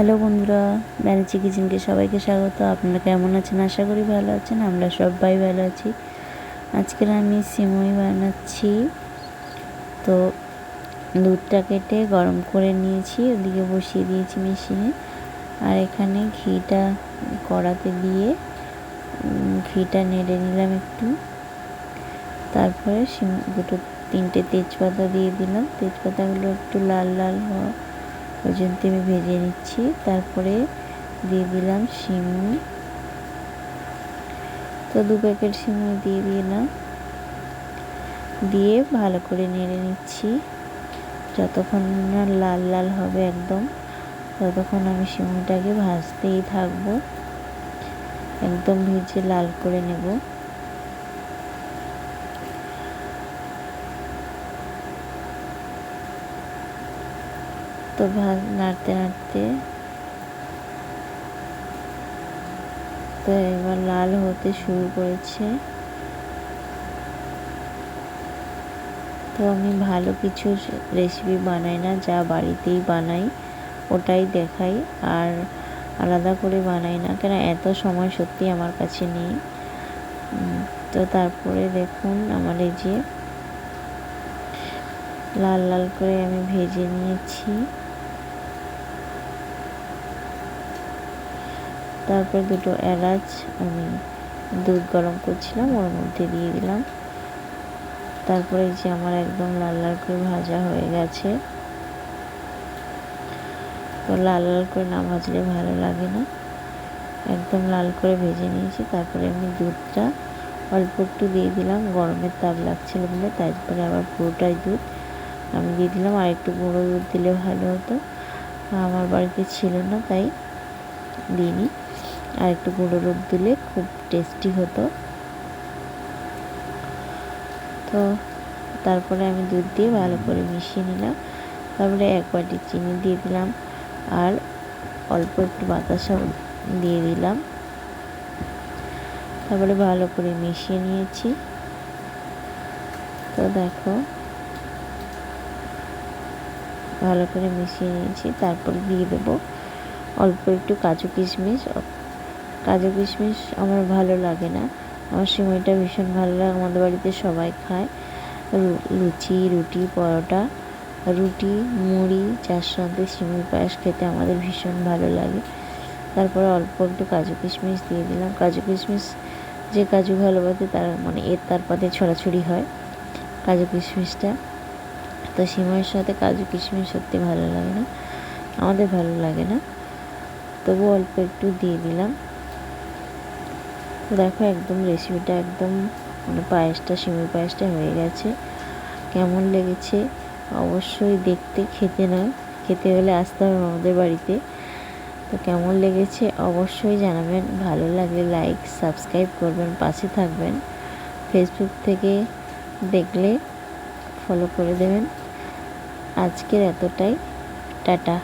Hello বন্ধুরা ব্যানার্জি কিচেনকে সবাইকে স্বাগত। আপনারা কেমন আছেন? আশা করি ভালো আছেন, আমরা সবাই ভালো আছি। আজকের আমি সিমই বানাচ্ছি। তো দুধটা কেটে গরম করে নিয়েছি, ওদিকে বসিয়ে দিয়েছি মেশিনে। আর এখানে ঘিটা কড়াতে দিয়ে ঘিটা নেড়ে নিলাম একটু। তারপরে সিম, দুটো, তিনটে তেজপাতা দিয়ে দিলাম। তেজপাতাগুলো একটু লাল লাল হওয়া পর্যন্ত আমি ভেজে নিচ্ছি। তারপরে দিয়ে দিলাম সিমুই তো দু প্যাকেট সিমুই দিয়ে দিলাম। দিয়ে ভালো করে নেড়ে নিচ্ছি। যতক্ষণ না লাল লাল হবে একদম, ততক্ষণ আমি সিমুইটাকে ভাজতেই থাকব। একদম ভেজে লাল করে নেব। তো ভাজ নাড়তে নাড়তে। তো এবার লাল হতে শুরু করেছে। তো আমি ভালো কিছু রেসিপি বানাই না, যা বাড়িতেই বানাই, ওটাই দেখাই। আর আলাদা করে বানাই না, কেন এত সময় সত্যি আমার কাছে নেই। তো তারপরে দেখুন আমার এই যে, লাল লাল করে আমি ভেজে নিয়েছি। তারপর দুটো এলাচ আমি দুধ গরম করছিলাম, ওর মধ্যে দিয়ে দিলাম। তারপরে যে আমার একদম লাল লাল করে ভাজা হয়ে গেছে। তো লাল লাল করে না ভাজলে ভালো লাগে না। একদম লাল করে ভেজে নিয়েছি, তারপরে আমি দুধটা অল্প একটু দিয়ে দিলাম। গরমের তাপ লাগছিল বলে, তারপরে আবার পুরোটাই দুধ আমি দিয়ে দিলাম। আর একটু গুঁড়ো দুধ দিলে ভালো হতো। আমার বাড়িতে ছিল না, তাই দিইনি। আর একটু গুঁড়ো দুধ দিলে খুব টেস্টি হতো। তো তারপরে আমি দুধ দিয়ে ভালো করে মিশিয়ে নিলাম। তারপরে এক বাটি চিনি দিয়ে দিলাম আর অল্প একটু বাতাসা দিয়ে দিলাম। তারপরে ভালো করে মিশিয়ে নিয়েছি। তো দেখো, ভালো করে মিশিয়ে নিয়েছি। তারপরে দিয়ে দেবো অল্প একটু কাজু কিশমিশ। কাজু কিশমিশ আমার ভালো লাগে না। আমার সিমইটা ভীষণ ভালো লাগে, আমাদের বাড়িতে সবাই খায়। লুচি, রুটি, পরোটা, রুটি, মুড়ি যার সঙ্গে সিমই পায়েস খেতে আমাদের ভীষণ ভালো লাগে। তারপরে অল্প একটু কাজু কিশমিশ দিয়ে দিলাম। কাজু কিশমিশ যে কাজু ভালোবাসে তার মানে এর তার পাতে ছড়াছড়ি হয় কাজু কিশমিশটা। তো সিমইয়ের সাথে কাজু কিশমিশ সত্যি ভালো লাগে না, আমাদের ভালো লাগে না। তবু অল্প একটু দিয়ে দিলাম। দেখো, একদম রেসিপিটা একদম মানে পায়েসটা সিমই পায়েসটা হয়ে গেছে। কেমন লেগেছে? অবশ্যই দেখতে, খেতে নয় খেতে হলে আসতে হবে আমাদের বাড়িতে। তো কেমন লেগেছে? অবশ্যই জানাবেন। ভালো লাগলে লাইক সাবস্ক্রাইব করবেন, পাশে থাকবেন। ফেসবুক থেকে দেখলে ফলো করে দেবেন। আজকের এতটাই। টাটা।